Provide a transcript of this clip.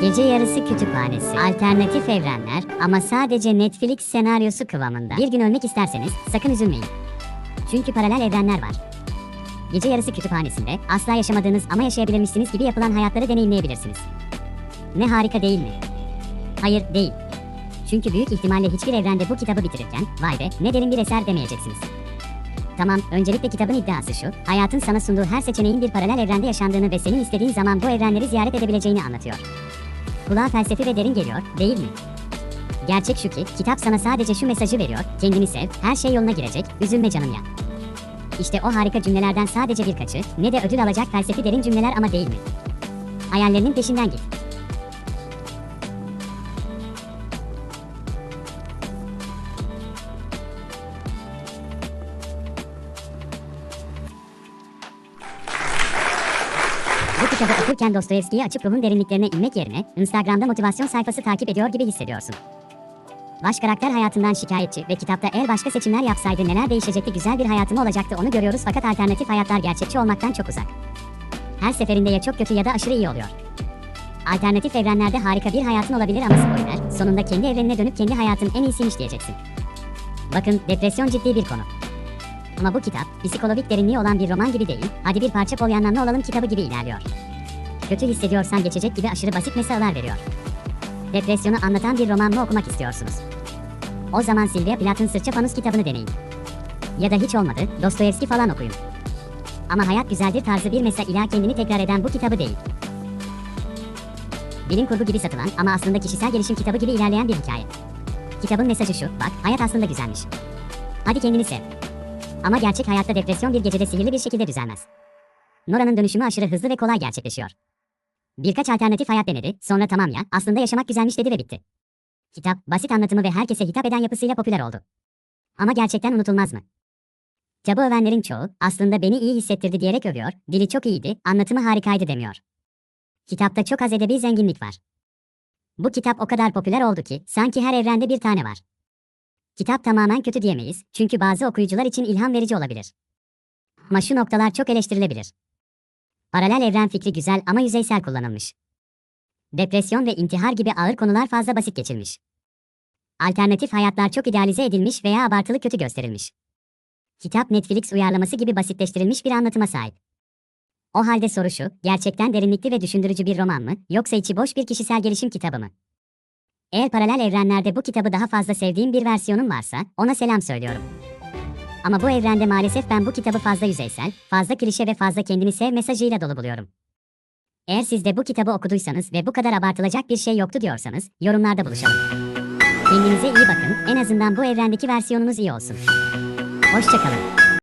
Gece Yarısı Kütüphanesi, alternatif evrenler ama sadece Netflix senaryosu kıvamında. Bir gün ölmek isterseniz sakın üzülmeyin. Çünkü paralel evrenler var. Gece Yarısı Kütüphanesi'nde asla yaşamadığınız ama yaşayabilirmişsiniz gibi yapılan hayatları deneyimleyebilirsiniz. Ne harika değil mi? Hayır, değil. Çünkü büyük ihtimalle hiçbir evrende bu kitabı bitirirken, vay be ne derin bir eser demeyeceksiniz. Tamam, öncelikle kitabın iddiası şu, hayatın sana sunduğu her seçeneğin bir paralel evrende yaşandığını ve senin istediğin zaman bu evrenleri ziyaret edebileceğini anlatıyor. Kulağa felsefi ve derin geliyor, değil mi? Gerçek şu ki, kitap sana sadece şu mesajı veriyor, kendini sev, her şey yoluna girecek, üzülme canım ya. İşte o harika cümlelerden sadece birkaçı, ne de ödül alacak felsefi derin cümleler ama değil mi? Hayallerinin peşinden git. Bu kitabı okurken Dostoyevski'yi açıp ruhun derinliklerine inmek yerine Instagram'da motivasyon sayfası takip ediyor gibi hissediyorsun. Baş karakter hayatından şikayetçi ve kitapta eğer başka seçimler yapsaydı neler değişecekti güzel bir hayatı mı olacaktı onu görüyoruz fakat alternatif hayatlar gerçekçi olmaktan çok uzak. Her seferinde ya çok kötü ya da aşırı iyi oluyor. Alternatif evrenlerde harika bir hayatın olabilir ama spoiler, sonunda kendi evrenine dönüp kendi hayatın en iyisiymiş diyeceksin. Bakın depresyon ciddi bir konu. Ama bu kitap, psikolojik derinliği olan bir roman gibi değil, hadi bir parça polyanlanma olalım kitabı gibi ilerliyor. Kötü hissediyorsan geçecek gibi aşırı basit meseleler veriyor. Depresyonu anlatan bir roman mı okumak istiyorsunuz? O zaman Sylvia Plath'ın Sırça Fanus kitabını deneyin. Ya da hiç olmadı, Dostoyevski falan okuyun. Ama hayat güzeldir tarzı bir mesaj ila kendini tekrar eden bu kitabı değil. Bilim kurgu gibi satılan ama aslında kişisel gelişim kitabı gibi ilerleyen bir hikaye. Kitabın mesajı şu, bak hayat aslında güzelmiş. Hadi kendini sev. Ama gerçek hayatta depresyon bir gecede sihirli bir şekilde düzelmez. Nora'nın dönüşümü aşırı hızlı ve kolay gerçekleşiyor. Birkaç alternatif hayat denedi, sonra tamam ya, aslında yaşamak güzelmiş dedi ve bitti. Kitap, basit anlatımı ve herkese hitap eden yapısıyla popüler oldu. Ama gerçekten unutulmaz mı? Kitabı övenlerin çoğu, aslında beni iyi hissettirdi diyerek övüyor, dili çok iyiydi, anlatımı harikaydı demiyor. Kitapta çok az edebi zenginlik var. Bu kitap o kadar popüler oldu ki, sanki her evrende bir tane var. Kitap tamamen kötü diyemeyiz, çünkü bazı okuyucular için ilham verici olabilir. Ama şu noktalar çok eleştirilebilir. Paralel evren fikri güzel ama yüzeysel kullanılmış. Depresyon ve intihar gibi ağır konular fazla basit geçilmiş. Alternatif hayatlar çok idealize edilmiş veya abartılı kötü gösterilmiş. Kitap Netflix uyarlaması gibi basitleştirilmiş bir anlatıma sahip. O halde soru şu, gerçekten derinlikli ve düşündürücü bir roman mı, yoksa içi boş bir kişisel gelişim kitabı mı? Eğer paralel evrenlerde bu kitabı daha fazla sevdiğim bir versiyonum varsa, ona selam söylüyorum. Ama bu evrende maalesef ben bu kitabı fazla yüzeysel, fazla klişe ve fazla kendini sev mesajıyla dolu buluyorum. Eğer siz de bu kitabı okuduysanız ve bu kadar abartılacak bir şey yoktu diyorsanız, yorumlarda buluşalım. Kendinize iyi bakın, en azından bu evrendeki versiyonunuz iyi olsun. Hoşçakalın.